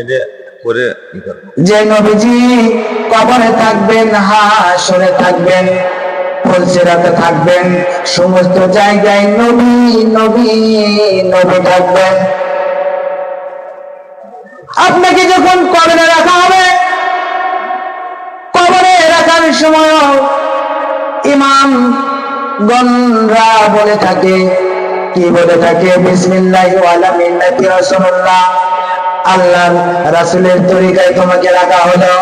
এটা করে যে নবীজি কবরে থাকবেন, হাসরে থাকবেন থাকবেন, সমস্ত জায়গায় নবী নবী নবী থাকবেন। আপনাকে যখন কবরে রাখা হবে, কবরে রাখার সময় ইমাম গনরা বলে থাকে, কি বলে থাকে? বিসমিল্লাহ মিল্লাতি রাসূলুল্লাহ। আল্লাহ রাসূলের তরিকায় তোমাকে রাখা হলো।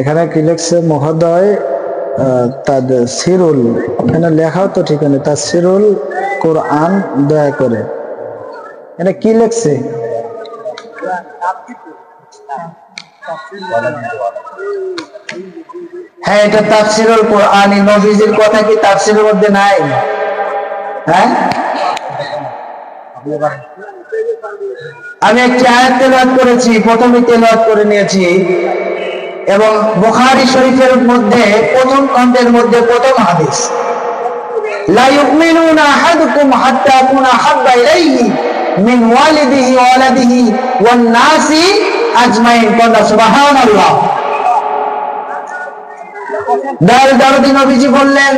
এখানে কি লিখছে? মহোদয় তার সিরুল। এখানে লেখাও তো ঠিক নেই তার সিরুল কোরআন দয়া করে। এখানে কি লিখছে? হ্যাঁ এটা তাফসিরুল কোরআনী নবীজির কথা কি তাফসিরের মধ্যে নাই? হ্যাঁ? আমি একটি আয়াত তেলাওয়াত করেছি, প্রথমে তেলাওয়াত করে নিয়েছি। এবং বুখারী শরীফের মধ্যে, প্রথম খণ্ডের মধ্যে প্রথম হাদিস। লা আহাদুকুম হাত্তা আকুনা হাব্বা ইলাইহি মিন ওয়ালিদিহি ওয়া ওয়ালাদিহি ওয়ান নাসি আজমাইন কন্যা, সুবহানাল্লাহ। দয়াল দরদি নবীজি বললেন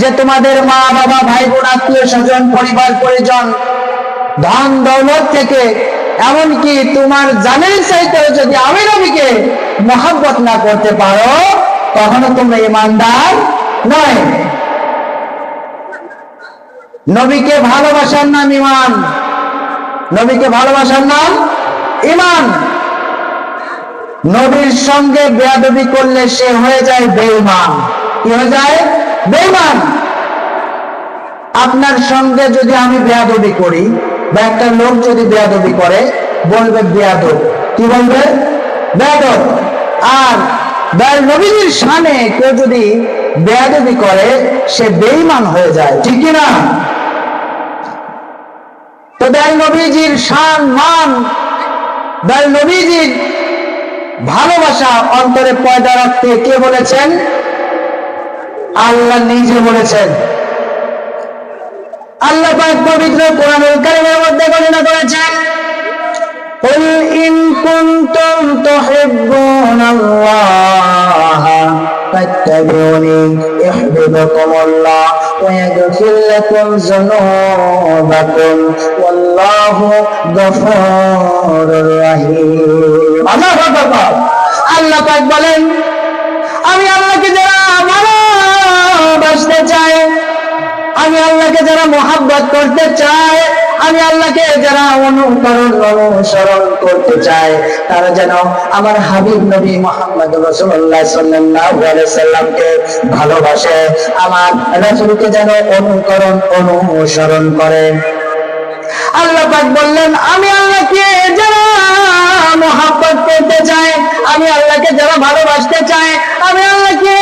যে, তোমাদের মা, বাবা ভাই বোন আত্মীয় স্বজন, পরিবার, পরিজন, ধন দৌলত থেকে এমনকি তোমার জানের চাইতেও যদি আমি নবীকে মহাব্বত না করতে পারো তখনও তোমরা ইমানদার নয়। নবীকে ভালোবাসার নাম ইমান। নবীকে ভালোবাসার নাম ইমান। নবীর সঙ্গে বেয়াদবি করলে সে হয়ে যায় বেঈমান। কি হয়ে যায়? বেঈমান। আপনার সঙ্গে যদি আমি বেয়াদবি করি বা একটা লোক যদি বেয়াদবি করে, বলবে বেয়াদব। কি বলবে? বেয়াদব। আর নবীজির সামনে কেউ যদি বেয়াদবি করে, সে বেঈমান হয়ে যায়। ঠিক না? তো দয়াল নবীজির শান মান দয়াল নবীজির ভালোবাসা অন্তরে পয়দা রাখতে কে বলেছেন আল্লাহ নিজে বলেছেন আল্লাহ পাক পবিত্র কোরআনুল কারীমের মধ্যে ঘোষণা করেছেন قل إن كنتم تحبون الله فاتبعوني يحببكم الله ويغفر لكم ذنوبكم والله غفور رحيم আল্লাহ আকবার আল্লাহ পাক বলেন আমি আল্লাহকে যারা আমি আল্লাহকে যারা মোহাব্বত করতে চাই, আমি আল্লাহকে যারা অনুকরণ অনুসরণ করতে চায় তারা যেন আমার হাবিব নবী মোহাম্মদ রসুল্লাহ সাল্লামকে ভালোবাসে, আমার রাসূলকে যেন অনুকরণ অনুসরণ করে। আল্লাহ পাক বললেন, আমি আল্লাহকে যারা মোহাব্বত করতে চায় আমি আল্লাহকে যারা ভালোবাসতে চায় আমি আল্লাহকে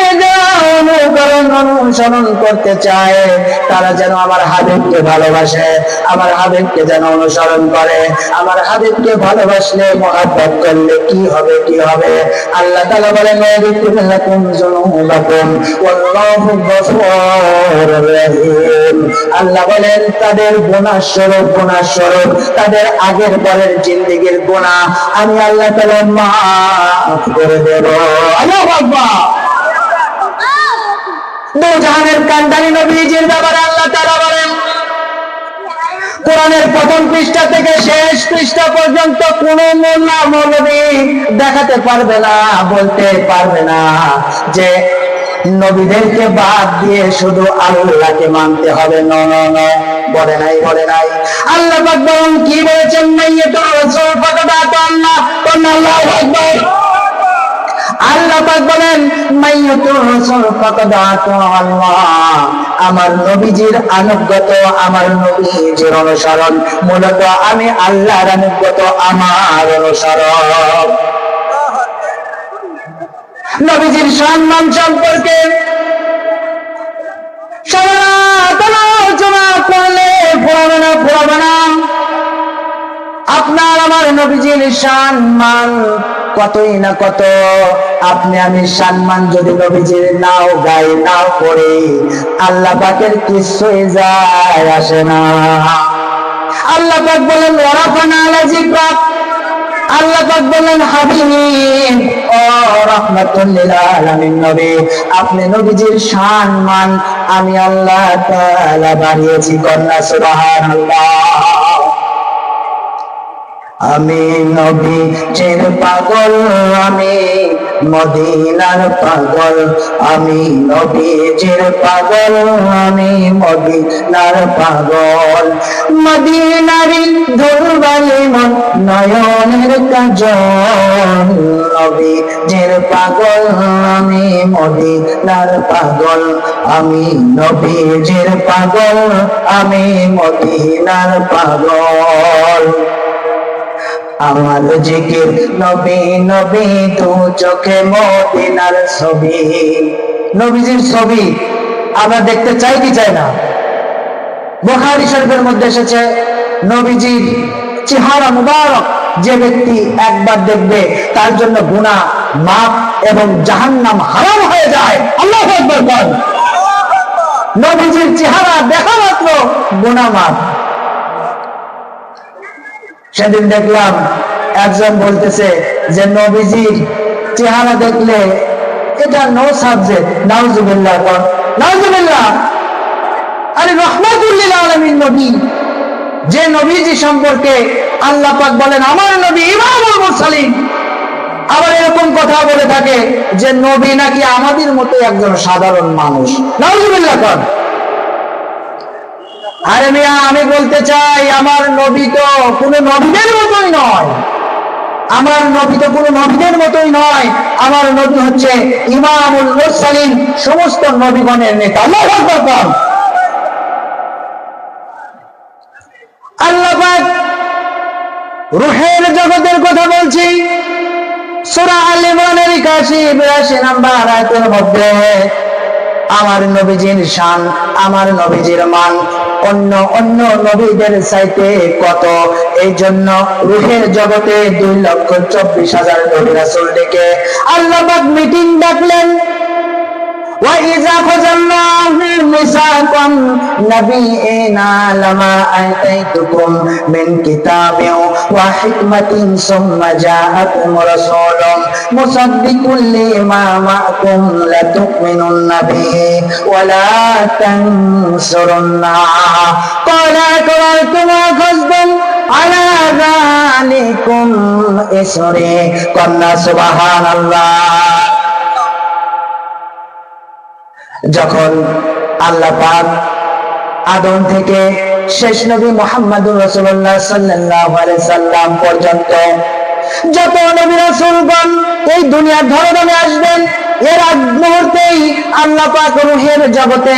অনুসরণ করতে চায়, তারা যেন আমার হাবিবকে ভালোবাসে, আমার হাবিবকে যেন অনুসরণ করে, আমার হাবিবকে ভালোবাসলে মোহাব্বত করলে কি হবে কি হবে? আল্লাহ তাআলা বলেন ওয়াবিকুল্লাকুম যুনুবাকুম, ওয়াল্লাহু গফুরুর রহিম। আল্লাহ বলেন, তাদের গুনাহ স্বরূপ গুনাহ স্বরূপ তাদের আগের পরের জিন্দেগির গুনাহ আমি আল্লাহ তাআলা মাফ করে দেব। আল্লাহু আকবার! দু কান্দানি নবীজির ব্যাপারে আল্লাহ তাআলা বলেন, কোরআনের প্রথম পৃষ্ঠা থেকে শেষ পৃষ্ঠা পর্যন্ত কোন মোল্লা মৌলবী দেখাতে পারবে না, বলতে পারবে না যে নবীদেরকে বাদ দিয়ে শুধু আল্লাহকে মানতে হবে। ন ন ন, বলে নাই বলে নাই। আল্লাহ পাক কি বলেছেন? মাইয়াতুর রাসূল ফাকাদ আতা আল্লাহ আল্লাহু আল্লাহ পাক বলেন আমার নবীজির আনুগত আমার নবীজির অনুসরণ, মূলত আমি আল্লাহর আনুগত আমার অনুসরণ। নবীজির সম্মান সম্পর্কে আপনার আমার নবীজির সম্মান কতই না কত, আপনি আমি সম্মান যদি নবীজির নাও গাই, নাও করে, আল্লাহ পাকের কিছুই যায় আসে না। আল্লাহ পাক বলেন ওরাফানা আলা জিকরাক আল্লাহ পাক বলেন নবী, আপনি নবীজির সম্মান আমি আল্লাহ বাড়িয়েছি কন্যা আমি নবী চের পাগল, আমি মদিনার পাগল। আমি নবী চের পাগল, আমি মদিনার পাগল। মদিনারি ধুলবালি মন নয়নের কাজল। নবী চের পাগল, আমি মদিনার পাগল। আমি নবী চের পাগল, আমি মদিনার পাগল। আমার জিকির নবী নবী তু চোখে মদিনার ছবি। নবীজির ছবি আমরা দেখতে চাই কি চাই না? বুখারী শরীফের মধ্যে এসেছে, নবীজির চেহারা মুবারক যে ব্যক্তি একবার দেখবে, তার জন্য গুনাহ মাপ এবং জাহান্নাম হারাম হয়ে যায়। আল্লাহু আকবার বল। নবীজির চেহারা দেখা মাত্র গুনাহ মাপ সেদিন দেখলাম একজন বলতেছে যে, নবীজির চেহারা দেখলে এটা নো সাবজেক্ট নাউজুবিল্লাহ কর নাউজুবিল্লাহ। আরে রহমাতুল্লিল আলামিন নবী। যে নবীজি সম্পর্কে আল্লাহ পাক বলেন, আমার নবী ইমামুল মুরসালিন। আবার এরকম কথা বলে থাকে যে, নবী নাকি আমাদের মতো একজন সাধারণ মানুষ। নাউজুবিল্লাহ কর আরে মিয়া, আমি বলতে চাই, আমার নবী তো কোনো নবীদের মতোই নয়। আমার নবী তো কোনো নবীদের মতোই নয়। আমার নবী হচ্ছে ইমামুল মুরসালিন, সমস্ত নবীগণের নেতা। আল্লাহু রুহের জগতের কথা বলছি। সূরা আল ইমরানের 81 82 নাম্বার আয়াতের মধ্যে। আমার নবীজির শান, আমার নবীজির মান। অন্য অন্য নবীদের চাইতে কত? এই জন্য রুহের জগতে দুই লক্ষ চব্বিশ হাজার নবী রাসুল ডেকে। আল্লাহ মিটিং ডাকলেন। وإذا أخذ الله ميثاق النبيين لما آتيتكم من كتاب وحكمة ثم جاءكم رسول مصدق لما معكم لتؤمنن به ولا تنصرنه قال أقررتم وأخذتم على ذلكم إسري قلنا سبحان الله যখন আল্লাহ পাক আদম থেকে শেষ নবী মোহাম্মদ রসুল্লাহ সাল্লাহ সাল্লাম পর্যন্ত যত নবী রসুলগণ এই দুনিয়ার ধরে আসবেন এর আগ মুহূর্তেই আল্লাহ পাক রুহের জগতে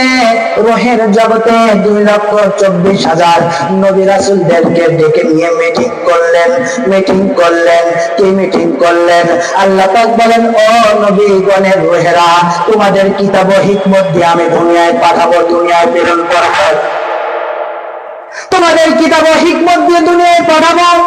রুহের জগতে দুই লক্ষ চব্বিশ হাজার নবী রাসূলদেরকে ডেকে নিয়ে মিটিং করলেন। মিটিং করলেন। কি মিটিং করলেন? আল্লাহ পাক বলেন, ও নবীগণের রুহেরা, তোমাদের কিতাব হিকমত দিয়ে আমি দুনিয়ায় পাঠাবো, দুনিয়ায় প্রেরণ করব। তোমাদের কিতাব হিকমত দিয়ে দুনিয়ায় পাঠাবো।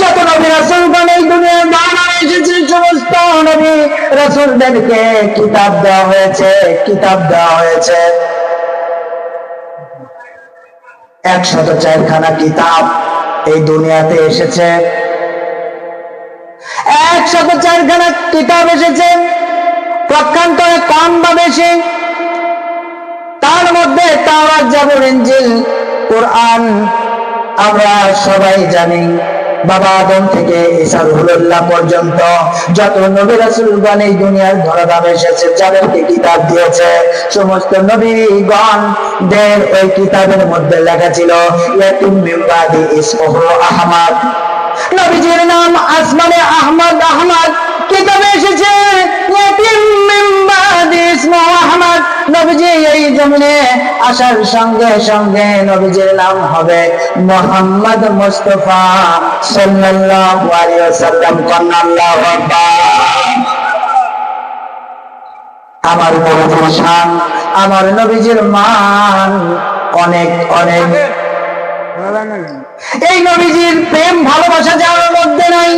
যত নবী রাসূলগণ এই দুনিয়ায় বানা এসেছেন সমস্ত নবী রাসূলদেরকে কিতাব দেওয়া হয়েছে, কিতাব দেওয়া হয়েছে। একশত চারখানা কিতাব এই দুনিয়াতে এসেছে। একশত চারখানা কিতাব এসেছে। পক্ষান্তরে কম বা বেশি তার মধ্যে তাওরাত, জাবুর, ইনজিল, কোরআন আমরা সবাই জানি। বাবা আদম থেকে ঈসা রুহুল্লাহ পর্যন্ত যত নবী রাসূলগণ এই দুনিয়ার এসেছে, যাদেরকে কিতাব দিয়েছে, সমস্ত নবীগণ দের ওই কিতাবের মধ্যে লেখা ছিল ইয়াতিম বাদি ইসমুহু আহমদ। নবীজির নাম আসমানে আহমদ আহমদ। কিতাবে এসেছে ইয়াতিম নবীজি এই জমিনে আসার সঙ্গে সঙ্গে নবীজির নাম হবে মোহাম্মদ মুস্তাফা সাল্লাল্লাহু আলাইহি ওয়াসাল্লাম। আল্লাহু আকবার। আমার নবীজির শান, আমার নবীজির মান অনেক অনেক। এই নবীজির প্রেম ভালোবাসা যার মধ্যে নাই।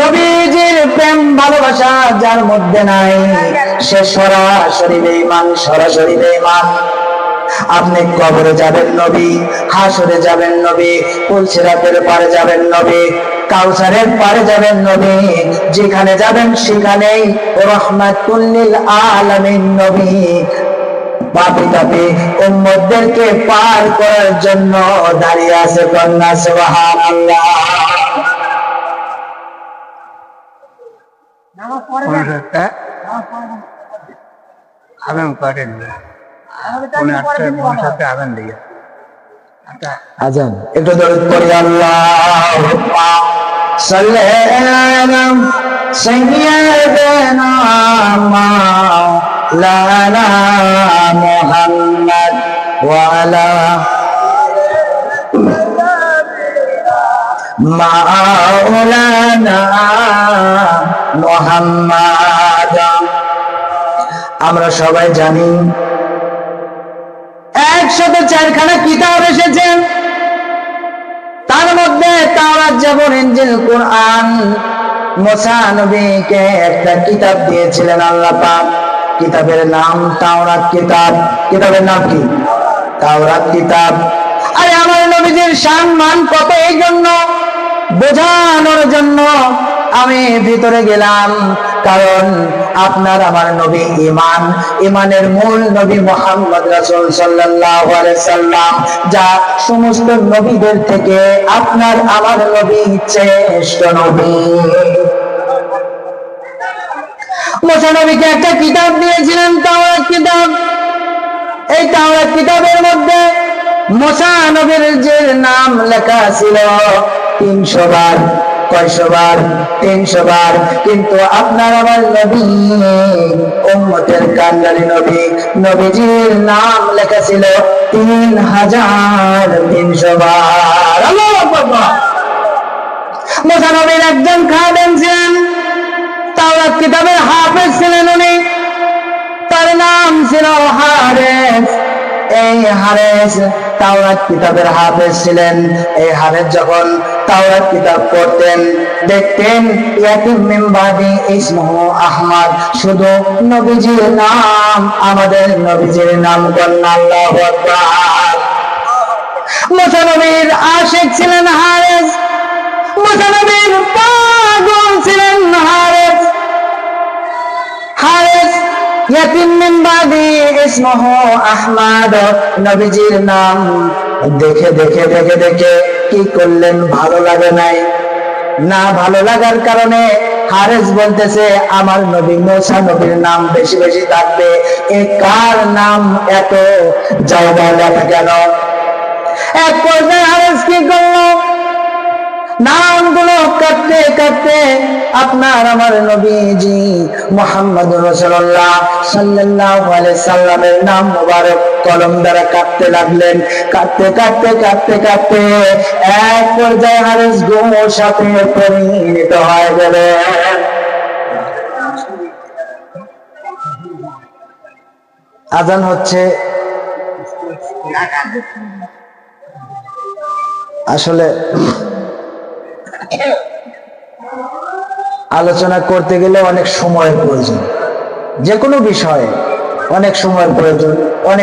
নবীজির প্রেম ভালোবাসা যার মধ্যে নাই, সে সরাসরি বেঈমান সরাসরি বেঈমান। আপনি কবরে যাবেন নবী হাসরে যাবেন নবী পুলসিরাতের পারে যাবেন নবী, কাউসারের পারে যাবেন নবী, যেখানে যাবেন সেখানেই রহমাতুল্লিল আলামিন নবী। পাপি তাপি উম্মতদেরকে পার করার জন্য দাঁড়িয়ে আছে কন্যা, সুবহানাল্লাহ। করেন উনি আটটা পনেরোতে আবেন আজান। একটু দরুদ পড়ি আল্লাহুম্মা সাল্লি আলা মাওলানা মুহাম্মদ ওয়া আলা মাওলানা মুহাম্মদ। আমরা সবাই জানি। একশত চারখানা কিতাব এসেছে। তার মধ্যে তাওরাত যেমন ইনজিল কোরআন, মোসা নবীকে একটা কিতাব দিয়েছিলেন আল্লাহ পাক। কিতাবের নাম তাওরাত কিতাব। কিতাবের নাম কি? তাওরাত কিতাব। আরে আমার নবীজির সম্মান কত এই জন্য? বোঝানোর জন্য আমি ভিতরে গেলাম, কারণ আপনার আমার নবী ইমান ইমানের মূল নবী মোহাম্মদ রাসূল সাল্লাম, যা সমস্ত নবীদের থেকে আপনার আমার নবী শ্রেষ্ঠ নবী। মুসা নবীকে একটা কিতাব দিয়েছিলেন, তাওরাত কিতাব। এই তাওরাত কিতাবের মধ্যে মুসা নবীর যে নাম লেখা ছিল, তিনশো বার কয়শো বার কিন্তু আপনার আমার নবী, উম্মতের নবী, নবীজির নাম লেখা ছিল তিন হাজার একজন খাদেম ছিলেন, তাওরাত কিতাবের হাফেজ ছিলেন উনি। তার নাম ছিল হারেস। এই হারেস তাওরাত কিতাবের হাফেজ ছিলেন। এই হারেস যখন তাওরাত কিতাব পড়তেন, দেখতেন ইয়াতিম মিমবাদি ইসমহু আহমদ শুধু নবীজির নাম, আমাদের নবীজির নাম কন্যা আল্লাহু আকবার। মুসা নবীর আশিক ছিলেন হারেস মুসা নবীর পাগল ছিলেন হারেস হারেস ইয়াতিম মিন বাদি ইসমহু আহমদ। নবীজির নাম। দেখে দেখে দেখে দেখে কি করলেন? ভালো লাগে নাই। না ভালো লাগার কারণে হারেস বলতেছে, আমার নবী মোসা নবীর নাম বেশি বেশি থাকবে। এ কার নাম এত? জায়গা লেখা কেন? এক পর্যায়ে হারেস কি করল? নামগুলো কাটতে কাটতে আপনার আমার নবীজি মোহাম্মদ রসুল্লাহ আলাইহি সাল্লামের নাম কলম দ্বারা কাটতে লাগলেন। কাটতে কাটতে কাটতে কাটতে এক পর্যায়ে হারেস সাথে পরিণত হয়ে আজান হচ্ছে। আসলে আলোচনা করতে গেলে অনেক সময়ের প্রয়োজন। যে কোনো বিষয়ে অনেক সময়ের প্রয়োজন অনেক